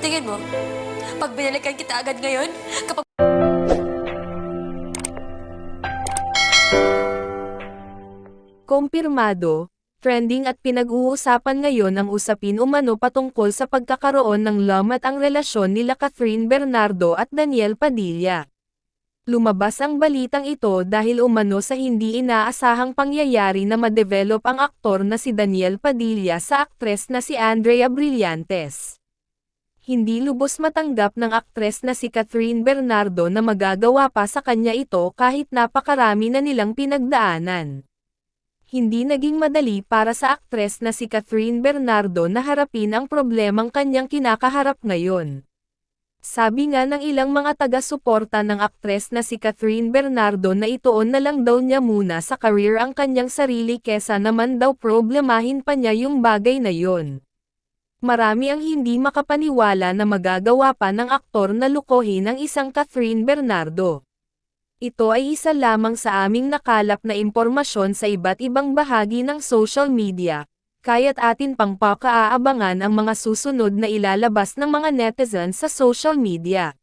Tingin mo, pag binalikan kita agad ngayon, kapag Kumpirmado, trending at pinag-uusapan ngayon ang usapin umano patungkol sa pagkakaroon ng lamat ang relasyon nila Catherine Bernardo at Daniel Padilla. Lumabas ang balitang ito dahil umano sa hindi inaasahang pangyayari na ma-develop ang aktor na si Daniel Padilla sa aktres na si Andrea Brillantes. Hindi lubos matanggap ng aktres na si Catherine Bernardo na magagawa pa sa kanya ito kahit napakarami na nilang pinagdaanan hindi naging madali para sa aktres na si Catherine Bernardo na harapin ang problemang kanyang kinakaharap ngayon. Sabi nga ng ilang mga taga-suporta ng aktres na si Catherine Bernardo na ituon na lang daw niya muna sa career ang kanyang sarili kesa naman daw problemahin pa niya yung bagay na yon. Marami ang hindi makapaniwala na magagawa pa ng aktor na lukohin ang isang Catherine Bernardo. Ito ay isa lamang sa aming nakalap na impormasyon sa iba't ibang bahagi ng social media, kaya't atin pang pakaaabangan ang mga susunod na ilalabas ng mga netizens sa social media.